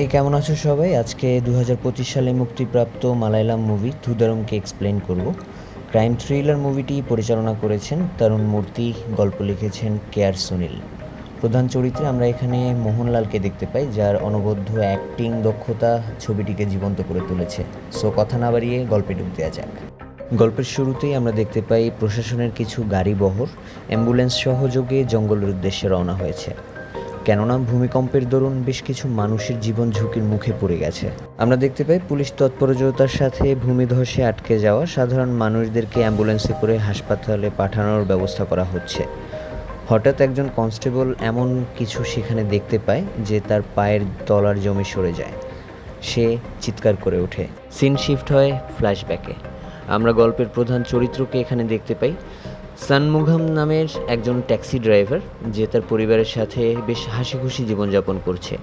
এই কেমন আছো সবাই? আজকে দু হাজার পঁচিশ সালে মুক্তিপ্রাপ্ত মালায়ালাম মুভি থুদারমকে এক্সপ্লেন করব। ক্রাইম থ্রিলার মুভিটি পরিচালনা করেছেন তরুণ মূর্তি, গল্প লিখেছেন কে আর সুনীল। প্রধান চরিত্রে আমরা এখানে মোহনলালকে দেখতে পাই, যার অনবদ্য অ্যাক্টিং দক্ষতা ছবিটিকে জীবন্ত করে তুলেছে। সো কথা না বাড়িয়ে গল্পে ডুব দেওয়া যাক। গল্পের শুরুতেই আমরা দেখতে পাই প্রশাসনের কিছু গাড়ি বহর, অ্যাম্বুলেন্স সহযোগে জঙ্গলের উদ্দেশ্যে রওনা হয়েছে। কেননা ভূমিকম্পের দরুন বেশ কিছু মানুষের জীবন ঝুঁকির মুখে পড়ে গেছে। আমরা দেখতে পাই পুলিশ তৎপরতার সাথে ভূমিধসে আটকে যাওয়া সাধারণ মানুষদেরকে অ্যাম্বুলেন্সে করে হাসপাতালে পাঠানোর ব্যবস্থা করা হচ্ছে। হঠাৎ একজন কনস্টেবল এমন কিছু সেখানে দেখতে পায় যে তার পায়ের তলার জমি সরে যায়। সে চিৎকার করে ওঠে। সিন শিফট হয় ফ্ল্যাশব্যাকে। আমরা গল্পের প্রধান চরিত্রকে এখানে দেখতে পাই। সানমুঘম নামের একজন ট্যাক্সি ড্রাইভার, যে তার পরিবারের সাথে বেশ হাসি খুশি জীবনযাপন করছে।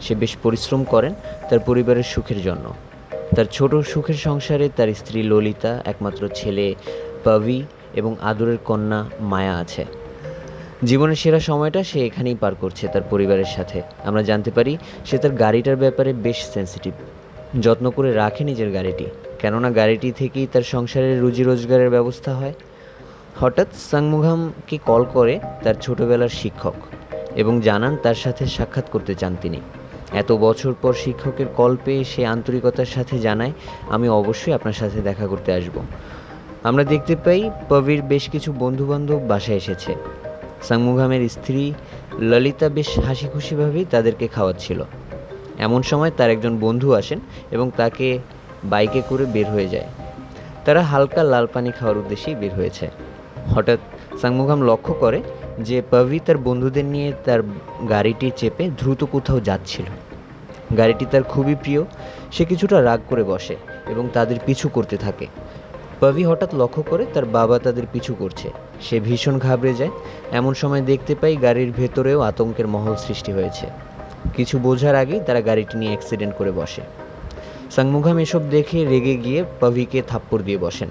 সে বেশ পরিশ্রম করেন তার পরিবারের সুখের জন্য। তার ছোট সুখের সংসারে তার স্ত্রী ললিতা, একমাত্র ছেলে পাভি এবং আদরের কন্যা মায়া আছে। জীবনের সেরা সময়টা সে এখানেই পার করছে তার পরিবারের সাথে। আমরা জানতে পারি, সে তার গাড়িটার ব্যাপারে বেশ সেন্সিটিভ যত্ন করে রাখে নিজের গাড়িটি। কেননা গাড়িটি থেকেই তার সংসারের রুজি রোজগারের ব্যবস্থা হয়। হঠাৎ সাংমুঘামকে কল করে তার ছোটবেলার শিক্ষক এবং জানান তার সাথে সাক্ষাৎ করতে চান তিনি। এত বছর পর শিক্ষকের কল পেয়ে সে আন্তরিকতার সাথে জানায়, আমি অবশ্যই আপনার সাথে দেখা করতে আসব। আমরা দেখতে পাই পবির বেশ কিছু বন্ধুবান্ধব বাসায় এসেছে। সাংমুঘামের স্ত্রী ললিতা বেশ হাসি খুশিভাবেই তাদেরকে খাওয়াচ্ছিল। এমন সময় তার একজন বন্ধু আসেন এবং তাকে বাইকে করে বের হয়ে যায়। তারা হালকা লাল পানি খাওয়ার উদ্দেশ্যেই বের হয়েছে। হঠাৎ সাংমুঘাম লক্ষ্য করে যে পভি তার বন্ধুদের নিয়ে তার গাড়িটি চেপে দ্রুত কোথাও যাচ্ছিল। গাড়িটি তার খুবই প্রিয়। সে কিছুটা রাগ করে বসে এবং তাদের পিছু করতে থাকে। পভি হঠাৎ লক্ষ্য করে তার বাবা তাদের পিছু করছে। সে ভীষণ ঘাবড়ে যায়। এমন সময় দেখতে পাই গাড়ির ভেতরেও আতঙ্কের মহল সৃষ্টি হয়েছে। কিছু বোঝার আগেই তারা গাড়িটি নিয়ে অ্যাক্সিডেন্ট করে বসে। সাংমুঘাম এসব দেখে রেগে গিয়ে পভিকে থাপ্পড় দিয়ে বসেন।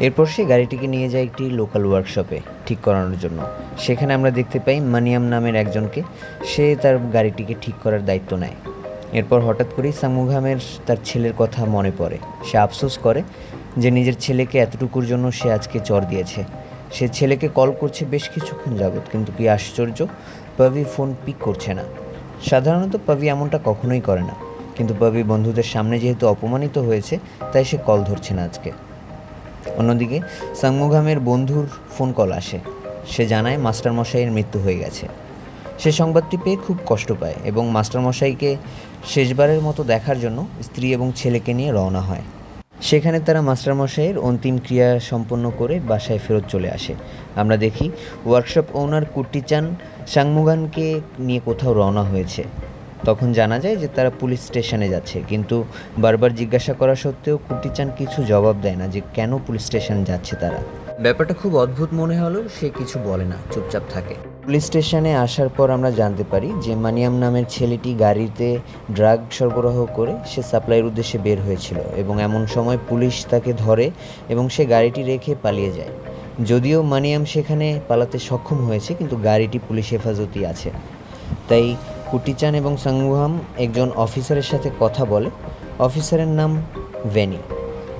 এরপর সে গাড়িটিকে নিয়ে যায় একটি লোকাল ওয়ার্কশপে ঠিক করানোর জন্য। সেখানে আমরা দেখতে পাই মানিয়াম নামের একজনকে। সে তার গাড়িটিকে ঠিক করার দায়িত্ব নেয়। এরপর হঠাৎ করেই সামুঘামের তার ছেলের কথা মনে পড়ে। সে আফসোস করে যে নিজের ছেলেকে এতটুকুর জন্য সে আজকে চর দিয়েছে। সে ছেলেকে কল করছে বেশ কিছুক্ষণ যাবৎ, কিন্তু কি আশ্চর্য, পভি ফোন পিক করছে না। সাধারণত পভি এমনটা কখনোই করে না। কিন্তু পভি বন্ধুদের সামনে যেহেতু অপমানিত হয়েছে, তাই সে কল ধরছে না আজকে। অন্যদিকে সাংমুঘামের বন্ধুর ফোন কল আসে। সে জানায় মাস্টারমশাইয়ের মৃত্যু হয়ে গেছে। সে সংবাদটি পেয়ে খুব কষ্ট পায় এবং মাস্টারমশাইকে শেষবারের মতো দেখার জন্য স্ত্রী এবং ছেলেকে নিয়ে রওনা হয়। সেখানে তারা মাস্টারমশাইয়ের অন্তিম ক্রিয়া সম্পন্ন করে বাসায় ফেরত চলে আসে। আমরা দেখি ওয়ার্কশপ ওনার কুট্টিচান সাংমুগানকে নিয়ে কোথাও রওনা হয়েছে। তখন জানা যায় যে তারা পুলিশ স্টেশনে যাচ্ছে। কিন্তু বারবার জিজ্ঞাসা করা সত্ত্বেও কুট্টিচান কিছু জবাব দেয় না যে কেন পুলিশ স্টেশন যাচ্ছে তারা। ব্যাপারটা খুব অদ্ভুত মনে হলেও সে কিছু বলে না, চুপচাপ থাকে। পুলিশ স্টেশনে আসার পর আমরা জানতে পারি যে মানিয়াম নামের ছেলেটি গাড়িতে ড্রাগ সরবরাহ করে সে সাপ্লাইয়ের উদ্দেশ্যে বের হয়েছিল এবং এমন সময় পুলিশ তাকে ধরে এবং সে গাড়িটি রেখে পালিয়ে যায়। যদিও মানিয়াম সেখানে পালাতে সক্ষম হয়েছে, কিন্তু গাড়িটি পুলিশ হেফাজতি আছে। তাই কুটিচান এবং সাংগুহাম একজন অফিসারের সাথে কথা বলে। অফিসারের নাম ভেনি।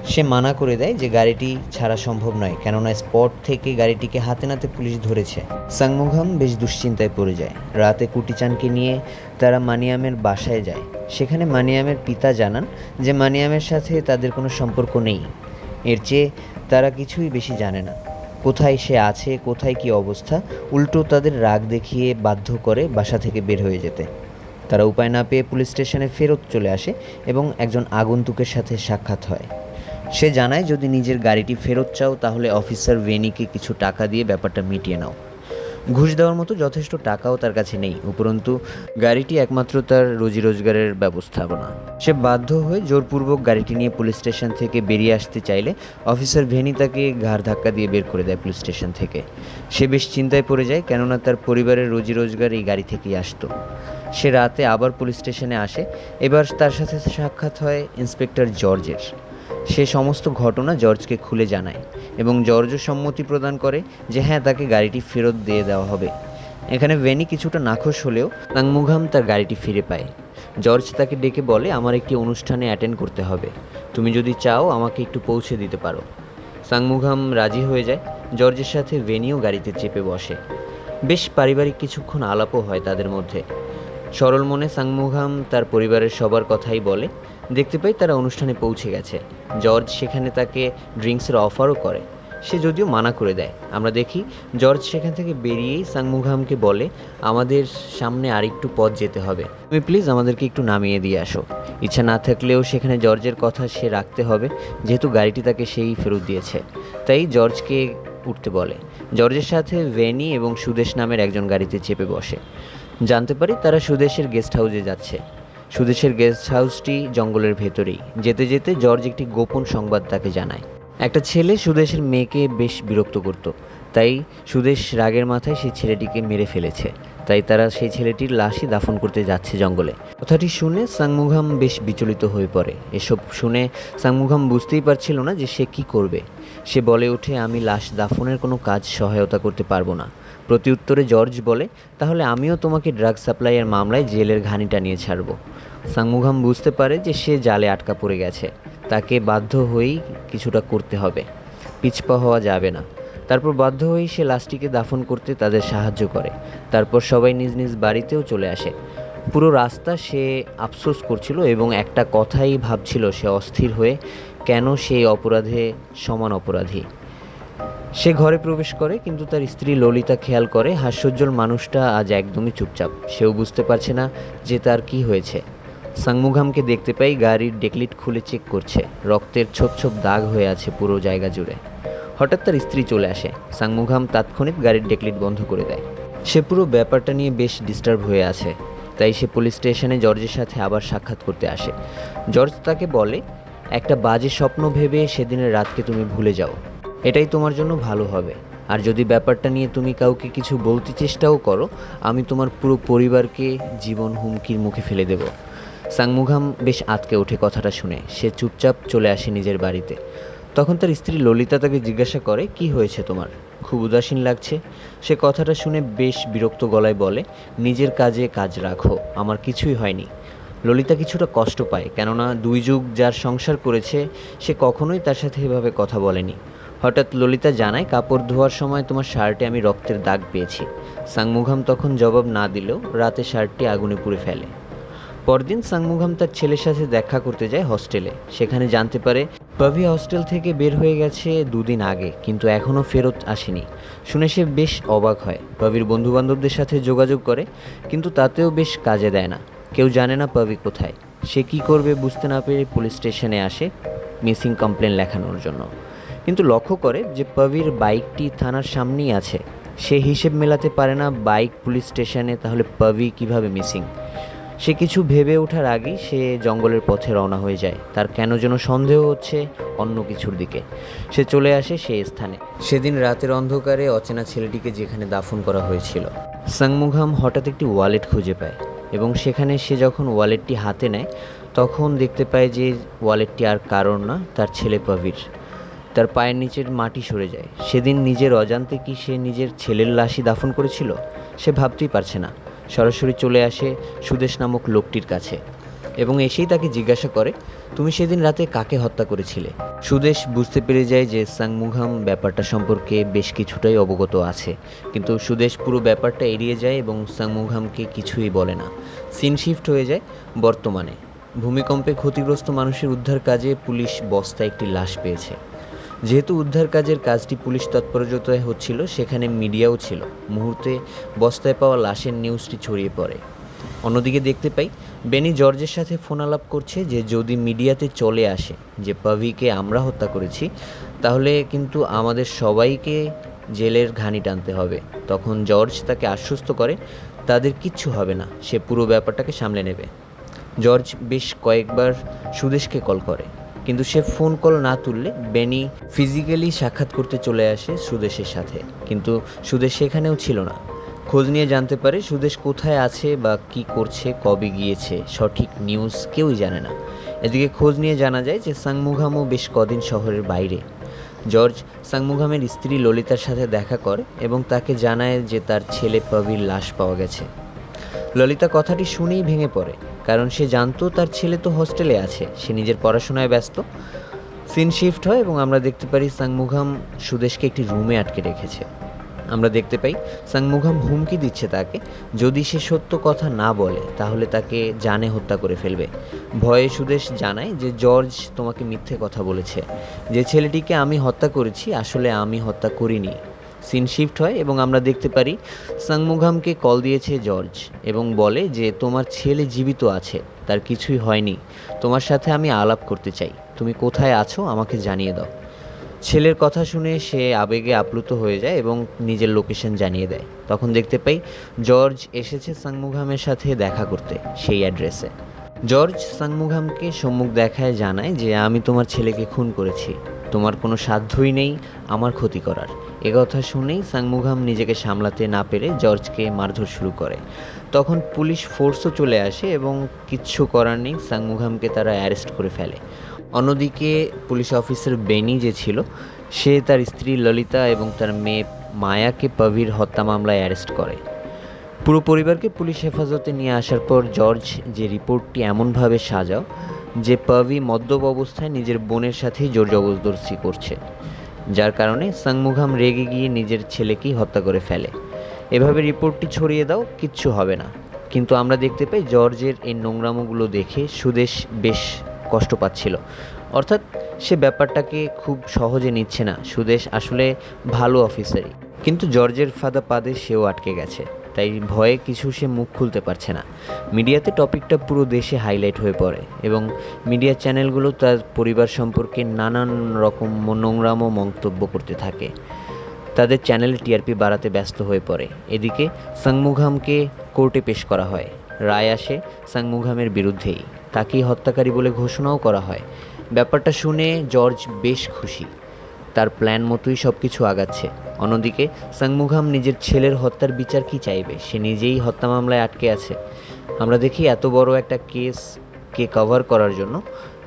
সে মানা করে দেয় যে গাড়িটি ছাড়া সম্ভব নয়, কেননা স্পট থেকে গাড়িটিকে হাতে নাতে পুলিশ ধরেছে। সাংমুঘাম বেশ দুশ্চিন্তায় পড়ে যায়। রাতে কুটিচানকে নিয়ে তারা মানিয়ামের বাসায় যায়। সেখানে মানিয়ামের পিতা জানান যে মানিয়ামের সাথে তাদের কোনো সম্পর্ক নেই। এর চেয়ে তারা কিছুই বেশি জানে না। কোথায় সে আছে, কোথায় কি অবস্থা, উল্টো তাদের রাগ দেখিয়ে বাধ্য করে বাসা থেকে বের হয়ে যেতে। তারা উপায় না পেয়ে পুলিশ স্টেশনে ফেরত চলে আসে এবং একজন আগন্তুকের সাথে সাক্ষাৎ হয়। সে জানায়, যদি নিজের গাড়িটি ফেরত চাও, তাহলে অফিসার ভেনিকে কিছু টাকা দিয়ে ব্যাপারটা মিটিয়ে নাও। ঘুষ দেওয়ার মতো যথেষ্ট টাকাও তার কাছে নেই, উপরন্তু গাড়িটি একমাত্র তার রোজি রোজগারের ব্যবস্থাপনা। সে বাধ্য হয়ে জোরপূর্বক গাড়িটি নিয়ে পুলিশ স্টেশন থেকে বেরিয়ে আসতে চাইলে অফিসার ভেনি তাকে ঘাড় ধাক্কা দিয়ে বের করে দেয় পুলিশ স্টেশন থেকে। সে বেশ চিন্তায় পড়ে যায়, কেননা তার পরিবারের রোজি রোজগার এই গাড়ি থেকেই আসতো। সে রাতে আবার পুলিশ স্টেশনে আসে, এবার তার সাথে সাক্ষাৎ হয় ইন্সপেক্টর জর্জের। সে সমস্ত ঘটনা জর্জকে খুলে জানায় এবং জর্জও সম্মতি প্রদান করে যে হ্যাঁ তাকে গাড়িটি ফেরত দিয়ে দেওয়া হবে। এখানে ভেনি কিছুটা নাখোশ হলেও নাংমুঘাম তার গাড়িটি ফিরে পায়। জর্জ তাকে ডেকে বলে, আমার একটি অনুষ্ঠানে অ্যাটেন্ড করতে হবে। তুমি যদি চাও, আমাকে একটু পৌঁছে দিতে পারো। সাংমুঘাম রাজি হয়ে যায়। জর্জের সাথে ভেনিও গাড়িতে চেপে বসে। বেশ পারিবারিক কিছুক্ষণ আলাপও হয় তাদের মধ্যে। সরল মনে সাংমুঘাম তার পরিবারের সবার কথাই বলে দেখতে পাই তারা অনুষ্ঠানে পৌঁছে গেছে। জর্জ সেখানে তাকে ড্রিঙ্কসের অফারও করে। সে যদিও মানা করে দেয়। আমরা দেখি, জর্জ সেখান থেকে বেরিয়েই সাংমুঘামকে বলে, আমাদের সামনে আরেকটু পথ যেতে হবে। তুমি প্লিজ আমাদেরকে একটু নামিয়ে দিয়ে আসো। ইচ্ছা না থাকলেও সেখানে জর্জের কথা সে রাখতে হবে, যেহেতু গাড়িটি তাকে সেই ফেরত দিয়েছে। তাই জর্জকে উঠতে বলে। জর্জের সাথে ভেনি এবং সুদেশ নামের একজন গাড়িতে চেপে বসে। জানতে পারি তারা সুদেশের গেস্ট হাউসে যাচ্ছে। সুদেশের গেস্ট হাউসটি জঙ্গলের ভেতরেই। যেতে যেতে জর্জ একটি গোপন সংবাদ তাকে জানায়। একটা ছেলে সুদেশের মেয়েকে বেশ বিরক্ত করত। তাই সুদেশ রাগের মাথায় সেই ছেলেটিকে মেরে ফেলেছে। তাই তারা সেই ছেলেটির লাশই দাফন করতে যাচ্ছে জঙ্গলে। কথাটি শুনে সাংমুঘাম বেশ বিচলিত হয়ে পড়ে। এসব শুনে সাংমুঘাম বুঝতেই পারছিল না যে সে কি করবে। সে বলে ওঠে, আমি লাশ দাফনের কোনো কাজ সহায়তা করতে পারব না। প্রতিউত্তরে জর্জ বলে, তাহলে আমিও তোমাকে ড্রাগ সাপ্লাইয়ের মামলায় জেলের ঘানিটা নিয়ে ছাড়বো। সাংমুঘাম বুঝতে পারে যে সে জালে আটকা পড়ে গেছে। তাকে বাধ্য হয়েই কিছুটা করতে হবে। পিছপা হওয়া যাবে না। তারপর বাধ্য হয়েই সে লাশটিকে দাফন করতে তাদের সাহায্য করে। তারপর সবাই নিজ নিজ বাড়িতেও চলে আসে। পুরো রাস্তা সে আফসোস করছিল এবং একটা কথাই ভাবছিল সে অস্থির হয়ে, কেন সেই অপরাধে সমান অপরাধী? সে ঘরে প্রবেশ করে, কিন্তু তার স্ত্রী ললিতা খেয়াল করে, হাস্যোজ্জ্বল মানুষটা আজ একদমই চুপচাপ। সেও বুঝতে পারছে না যে তার কি হয়েছে। সাংমুঘামকে দেখতে পাই গাড়ির ডেকলিট খুলে চেক করছে। রক্তের ছোপ ছোপ দাগ হয়ে আছে পুরো জায়গা জুড়ে। হঠাৎ তার স্ত্রী চলে আসে। সাংমুঘাম তাৎক্ষণিক গাড়ির ডেকলিট বন্ধ করে দেয়। সে পুরো ব্যাপারটা নিয়ে বেশ ডিস্টার্ব হয়ে আছে। তাই সে পুলিশ স্টেশনে জর্জের সাথে আবার সাক্ষাৎ করতে আসে। জর্জ তাকে বলে, একটা বাজে স্বপ্ন ভেবে সেদিনের রাতকে তুমি ভুলে যাও। এটাই তোমার জন্য ভালো হবে। আর যদি ব্যাপারটা নিয়ে তুমি কাউকে কিছু বলতে চেষ্টাও করো, আমি তোমার পুরো পরিবারকে জীবন হুমকির মুখে ফেলে দেব। সাংমুঘাম বেশ আতকে ওঠে কথাটা শুনে। সে চুপচাপ চলে আসে নিজের বাড়িতে। তখন তার স্ত্রী ললিতা তাকে জিজ্ঞাসা করে, কি হয়েছে তোমার? খুব উদাসীন লাগছে? সে কথাটা শুনে বেশ বিরক্ত গলায় বলে, নিজের কাজে কাজ রাখো, আমার কিছুই হয়নি। ললিতা কিছুটা কষ্ট পায়, কেননা দুই যুগ যার সংসার করেছে, সে কখনোই তার সাথে এভাবে কথা বলেনি। হঠাৎ ললিতা জানায়, কাপড় ধোয়ার সময় তোমার শার্টে আমি রক্তের দাগ পেয়েছি। সাংমুঘাম তখন জবাব না দিলেও রাতে শার্টটি আগুনে পুড়ে ফেলে। পরদিন সাংমুঘাম তার ছেলের সাথে দেখা করতে যায় হস্টেলে। সেখানে জানতে পারে, পাভি হস্টেল থেকে বের হয়ে গেছে দুদিন আগে, কিন্তু এখনও ফেরত আসেনি। শুনে সে বেশ অবাক হয়। পাভির বন্ধুবান্ধবদের সাথে যোগাযোগ করে, কিন্তু তাতেও বেশ কাজে দেয় না। কেউ জানে না পাভি কোথায়। সে কি করবে বুঝতে না পেরে পুলিশ স্টেশনে আসে, মিসিং কমপ্লেন লেখানোর জন্য। কিন্তু লক্ষ্য করে যে পাভির বাইকটি থানার সামনেই আছে। সে হিসেব মেলাতে পারে না বাইক পুলিশ স্টেশনে তাহলে পাভি কীভাবে মিসিং? সে কিছু ভেবে ওঠার আগেই সে জঙ্গলের পথে রওনা হয়ে যায়। তার কেন যেন সন্দেহ হচ্ছে অন্য কিছুর দিকে। সে চলে আসে সেই স্থানে। সেদিন রাতের অন্ধকারে অচেনা ছেলেটিকে যেখানে দাফন করা হয়েছিল, সাংমুঘাম হঠাৎ একটি ওয়ালেট খুঁজে পায় এবং সেখানে সে যখন ওয়ালেটটি হাতে নেয়, তখন দেখতে পায় যে ওয়ালেটটি আর কারণ না, তার ছেলে পাভির তার পায়ের নিচের মাটি সরে যায়। সেদিন নিজের অজান্তে কি সে নিজের ছেলের লাশই দাফন করেছিল? সে ভাবতেই পারছে না। সরাসরি চলে আসে সুদেশ নামক লোকটির কাছে এবং এসেই তাকে জিজ্ঞাসা করে, তুমি সেদিন রাতে কাকে হত্যা করেছিলে? সুদেশ বুঝতে পেরে যায় যে সাংমুঘাম ব্যাপারটা সম্পর্কে বেশ কিছুটাই অবগত আছে। কিন্তু সুদেশ পুরো ব্যাপারটা এড়িয়ে যায় এবং সাংমুঘামকে কিছুই বলে না। সিন শিফট হয়ে যায় বর্তমানে। ভূমিকম্পে ক্ষতিগ্রস্ত মানুষের উদ্ধার কাজে পুলিশ বস্তায় একটি লাশ পেয়েছে। যেহেতু উদ্ধার কাজের কাজটি পুলিশ তৎপরতায় হচ্ছিল, সেখানে মিডিয়াও ছিল। মুহূর্তে বস্তায় পাওয়া লাশের নিউজটি ছড়িয়ে পড়ে। অন্যদিকে দেখতে পাই, বেনি জর্জের সাথে ফোন আলাপ করছে যে যদি মিডিয়াতে চলে আসে যে পাভিকে আমরা হত্যা করেছি, তাহলে কিন্তু আমাদের সবাইকে জেলের ঘানি টানতে হবে। তখন জর্জ তাকে আশ্বস্ত করে, তাদের কিচ্ছু হবে না, সে পুরো ব্যাপারটাকে সামলে নেবে। জর্জ বেশ কয়েকবার সুদেশকে কল করে। কিন্তু সে ফোন কল না তুললে বেনি ফিজিক্যালি সাক্ষাৎ করতে চলে আসে সুদেশের সাথে। কিন্তু সুদেশ সেখানেও ছিল না। খোঁজ নিয়ে জানতে পারে সুদেশ কোথায় আছে বা কি করছে, কবে গিয়েছে, সঠিক নিউজ কেউই জানে না। এদিকে খোঁজ নিয়ে জানা যায় যে সাংমুঘামও বেশ কদিন শহরের বাইরে। জর্জ সাংমুঘামের স্ত্রী ললিতার সাথে দেখা করে এবং তাকে জানায় যে তার ছেলে পাবির লাশ পাওয়া গেছে। ললিতা কথাটি শুনেই ভেঙে পড়ে। কারণ সে জানতো তার ছেলে তো হোস্টেলে আছে, সে নিজের পড়াশোনায় ব্যস্ত। সিন শিফট হয় এবং আমরা দেখতে পারি সাংমুঘাম সুদেশকে একটি রুমে আটকে রেখেছে। আমরা দেখতে পাই সাংমুঘাম হুমকি দিচ্ছে তাকে, যদি সে সত্য কথা না বলে, তাহলে তাকে জানে হত্যা করে ফেলবে। ভয়ে সুদেশ জানায় যে জর্জ তোমাকে মিথ্যে কথা বলেছে, যে ছেলেটিকে আমি হত্যা করেছি, আসলে আমি হত্যা করিনি। সিন শিফট হয় এবং আমরা দেখতে পারি সাংমুঘামকে কল দিয়েছে জর্জ এবং বলে যে, তোমার ছেলে জীবিত আছে, তার কিছুই হয়নি। তোমার সাথে আমি আলাপ করতে চাই। তুমি কোথায় আছো আমাকে জানিয়ে দাও। ছেলের কথা শুনে সে আবেগে আপ্লুত হয়ে যায় এবং নিজের লোকেশন জানিয়ে দেয়। তখন দেখতে পাই জর্জ এসেছে সাংমুঘামের সাথে দেখা করতে, সেই অ্যাড্রেসে জর্জ সাংমুঘামকে সম্মুখ দেখায় জানায় যে, আমি তোমার ছেলেকে খুন করেছি। তোমার কোনো সাধ্যই নেই আমার ক্ষতি করার। কথা শুনেই সাংমুঘাম নিজেকে সামলাতে না পেরে জর্জকে মারধর শুরু করে। তখন পুলিশ ফোর্সও চলে আসে এবং কিচ্ছু করার নেই, সাংমুঘামকে তারা অ্যারেস্ট করে ফেলে। অন্যদিকে পুলিশ অফিসার বেনি যে ছিল, সে তার স্ত্রী ললিতা এবং তার মেয়ে মায়াকে পভির হত্যা মামলায় অ্যারেস্ট করে। পুরো পরিবারকে পুলিশ হেফাজতে নিয়ে আসার পর জর্জ যে রিপোর্টটি এমনভাবে সাজাও যে পভি মদ্যপ অবস্থায় নিজের বোনের সাথেই জোর জবরদস্তি করছে। যার কারণে সাংমুঘাম রেগে গিয়ে নিজের ছেলেকেই হত্যা করে ফেলে। এভাবে রিপোর্টটি ছড়িয়ে দাও, কিচ্ছু হবে না। কিন্তু আমরা দেখতে পাই জর্জের এই নোংরামোগুলো দেখে সুদেশ বেশ কষ্ট পাচ্ছিল। অর্থাৎ সে ব্যাপারটাকে খুব সহজে নিচ্ছে না। সুদেশ আসলে ভালো অফিসারই। কিন্তু জর্জের ফাদা পাদে সেও আটকে গেছে। তাই ভয়ে কিছু সে মুখ খুলতে পারছে না। মিডিয়াতে টপিকটা পুরো দেশে হাইলাইট হয়ে পড়ে এবং মিডিয়া চ্যানেলগুলো তার পরিবার সম্পর্কে নানান রকম নোংরাম মন্তব্য করতে থাকে। তাদের চ্যানেলে টিআরপি বাড়াতে ব্যস্ত হয়ে পড়ে। এদিকে সাংমুঘামকে কোর্টে পেশ করা হয়। রায় আসে সাংমুঘামের বিরুদ্ধেই। তাকেই হত্যাকারী বলে ঘোষণাও করা হয়। ব্যাপারটা শুনে জর্জ বেশ খুশি। তার প্ল্যান মতোই সব কিছু আগাচ্ছে। অন্যদিকে, সাংমুঘাম নিজের ছেলের হত্যার বিচার কি চাইবে? সে নিজেই হত্যা মামলায় আটকে আছে। আমরা দেখি এত বড় একটা কেসকে কভার করার জন্য।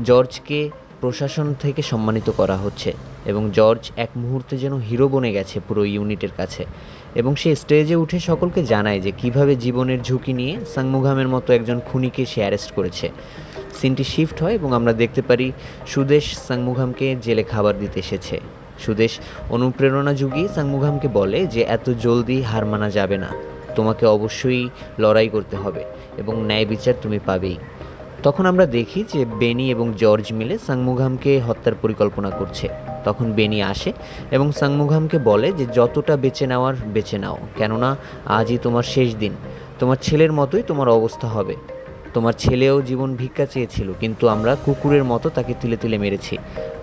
জর্জকে প্রশাসন থেকে সম্মানিত করা হচ্ছে এবং জর্জ এক মুহূর্তে যেন হিরো বনে গেছে পুরো ইউনিটের কাছে এবং সে স্টেজে উঠে সকলকে জানায় যে কীভাবে জীবনের ঝুঁকি নিয়ে সাংমুঘামের মতো একজন খুনিকে সে অ্যারেস্ট করেছে। সিনটি শিফট হয় এবং আমরা দেখতে পারি সুদেশ সাংমুঘামকে জেলে খাবার দিতে এসেছে। সুদেশ, অনুপ্রেরণা যুগিয়ে সাংমুঘামকে বলে যে এত জলদি হার মানা যাবে না। তোমাকে অবশ্যই লড়াই করতে হবে এবং ন্যায় বিচার তুমি পাবেই। তখন আমরা দেখি যে বেনি এবং জর্জ মিলে সাংমুঘামকে হত্যার পরিকল্পনা করছে। তখন বেনি আসে এবং সাংমুঘামকে বলে যে যতটা বেঁচে নেওয়ার বেঁচে নাও। কেননা, আজই তোমার শেষ দিন। তোমার ছেলের মতোই তোমার অবস্থা হবে। তোমার ছেলেও জীবন ভিক্ষা চেয়েছিল, কিন্তু আমরা কুকুরের মতো তাকে তুলে তুলে মেরেছি,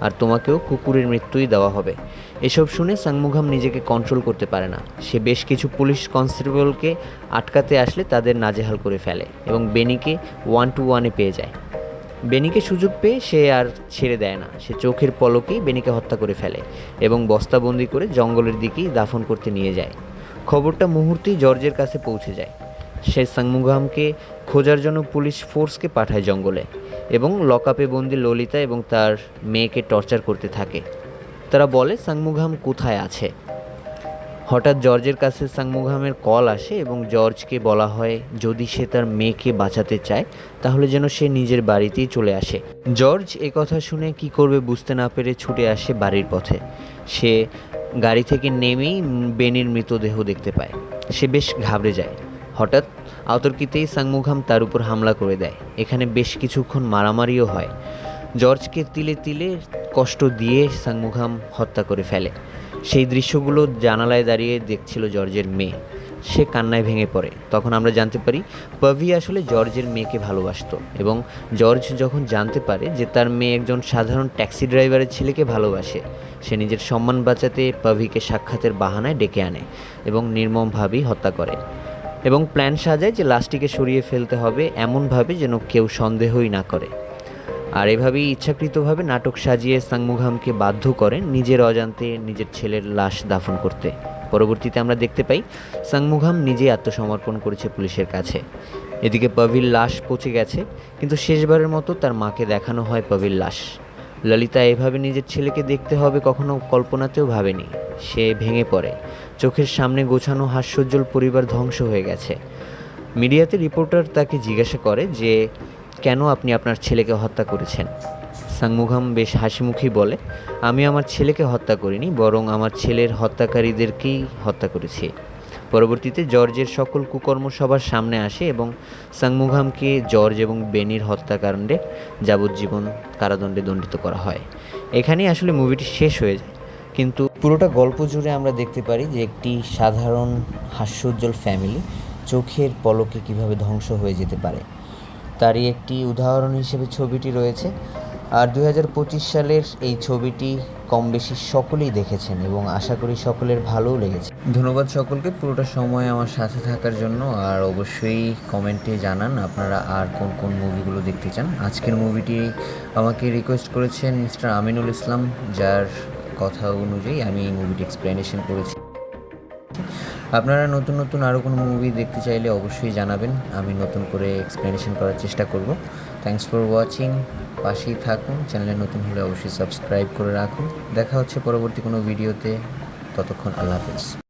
আর তোমাকেও কুকুরের মৃত্যুই দেওয়া হবে। এসব শুনে সাংমুঘাম নিজেকে কন্ট্রোল করতে পারে না। সে বেশ কিছু পুলিশ কনস্টেবলকে আটকাতে আসলে তাদের নাজেহাল করে ফেলে এবং বেনিকে ওয়ান টু ওয়ানে পেয়ে যায়। বেনিকে সুযোগ পেয়ে সে আর ছেড়ে দেয় না। সে চোখের পলকেই বেনিকে হত্যা করে ফেলে এবং বস্তাবন্দি করে জঙ্গলের দিকেই দাফন করতে নিয়ে যায়। খবরটা মুহূর্তেই জর্জের কাছে পৌঁছে যায়। সে সাংমুঘামকে খোঁজার জন্য পুলিশ ফোর্সকে পাঠায় জঙ্গলে এবং লকআপে বন্দি ললিতা এবং তার মেয়েকে টর্চার করতে থাকে। তারা বলে সাংমুঘাম কোথায় আছে? হঠাৎ জর্জের কাছে সাংমুঘামের কল আসে এবং জর্জকে বলা হয়, যদি সে তার মেয়েকে বাঁচাতে চায়, তাহলে যেন সে নিজের বাড়িতেই চলে আসে। জর্জ এ কথা শুনে কি করবে বুঝতে না পেরে ছুটে আসে বাড়ির পথে। সে গাড়ি থেকে নেমেই বেনির মৃতদেহ দেখতে পায়। সে বেশ ঘাবড়ে যায়। হঠাৎ আতর্কিতেই সাংমুঘাম তার উপর হামলা করে দেয়। এখানে বেশ কিছুক্ষণ মারামারিও হয়। জর্জকে তিলে তিলে কষ্ট দিয়ে সাংমুঘাম হত্যা করে ফেলে। সেই দৃশ্যগুলো জানালায় দাঁড়িয়ে দেখছিল জর্জের মেয়ে। সে কান্নায় ভেঙে পড়ে। তখন আমরা জানতে পারি, পভি আসলে জর্জের মেয়েকে ভালোবাসতো এবং জর্জ যখন জানতে পারে যে তার মেয়ে একজন সাধারণ ট্যাক্সি ড্রাইভারের ছেলেকে ভালোবাসে, সে নিজের সম্মান বাঁচাতে পভিকে সাক্ষাতের বাহানায় ডেকে আনে এবং নির্মমভাবেই হত্যা করে। এবং প্ল্যান সাজায় যে লাশটিকে সরিয়ে ফেলতে হবে এমনভাবে যেন কেউ সন্দেহই না করে। আর এভাবেই ইচ্ছাকৃতভাবে নাটক সাজিয়ে সাংমুঘামকে বাধ্য করেন নিজের অজান্তে নিজের ছেলের লাশ দাফন করতে। পরবর্তীতে আমরা দেখতে পাই সাংমুঘাম নিজেই আত্মসমর্পণ করেছে পুলিশের কাছে। এদিকে পভির লাশ পচে গেছে, কিন্তু শেষবারের মতো তার মাকে দেখানো হয় পভির লাশ। ললিতা এভাবে নিজের ছেলেকে দেখতে হবে কখনো কল্পনাতেও ভাবেনি। সে ভেঙে পড়ে। চোখের সামনে গোছানো হাস্যজ্জ্বল পরিবার ধ্বংস হয়ে গেছে। মিডিয়াতে রিপোর্টার তাকে জিজ্ঞাসা করে যে, কেন আপনি আপনার ছেলেকে হত্যা করেছেন? সাংমুখাম বেশ হাসিমুখী বলে, আমি আমার ছেলেকে হত্যা করিনি, বরং আমার ছেলের হত্যাকারীদেরকেই হত্যা করেছি। পরবর্তীতে জর্জের সকল কুকর্ম সবার সামনে আসে এবং সাংমুঘামকে জর্জ এবং বেনির হত্যাকাণ্ডে যাবজ্জীবন কারাদণ্ডে দণ্ডিত করা হয়। এখানেই আসলে মুভিটি শেষ হয়ে যায়। কিন্তু পুরোটা গল্প জুড়ে আমরা দেখতে পারি যে একটি সাধারণ হাস্যোজ্জ্বল ফ্যামিলি চোখের পলকে কীভাবে ধ্বংস হয়ে যেতে পারে। তারই একটি উদাহরণ হিসেবে ছবিটি রয়েছে। আর দু হাজার পঁচিশ সালের এই ছবিটি কম বেশি সকলেই দেখেছেন এবং আশা করি সকলের ভালোও লেগেছে। ধন্যবাদ সকলকে পুরোটা সময় আমার সাথে থাকার জন্য। আর অবশ্যই কমেন্টে জানান আপনারা আর কোন কোন মুভিগুলো দেখতে চান। আজকের মুভিটি আমাকে রিকোয়েস্ট করেছেন মিস্টার আমিনুল ইসলাম, যার কথা অনুযায়ী আমি এই মুভিটি এক্সপ্লেনেশন করেছি। আপনারা নতুন নতুন আরও কোনো মুভি দেখতে চাইলে অবশ্যই জানাবেন। আমি নতুন করে এক্সপ্লেনেশন করার চেষ্টা করব। থ্যাংকস ফর ওয়াচিং পাশেই থাকুন। চ্যানেলে নতুন হলে অবশ্যই সাবস্ক্রাইব করে রাখুন। দেখা হচ্ছে পরবর্তী কোনো ভিডিওতে ততক্ষণ আল্লাহ হাফেজ।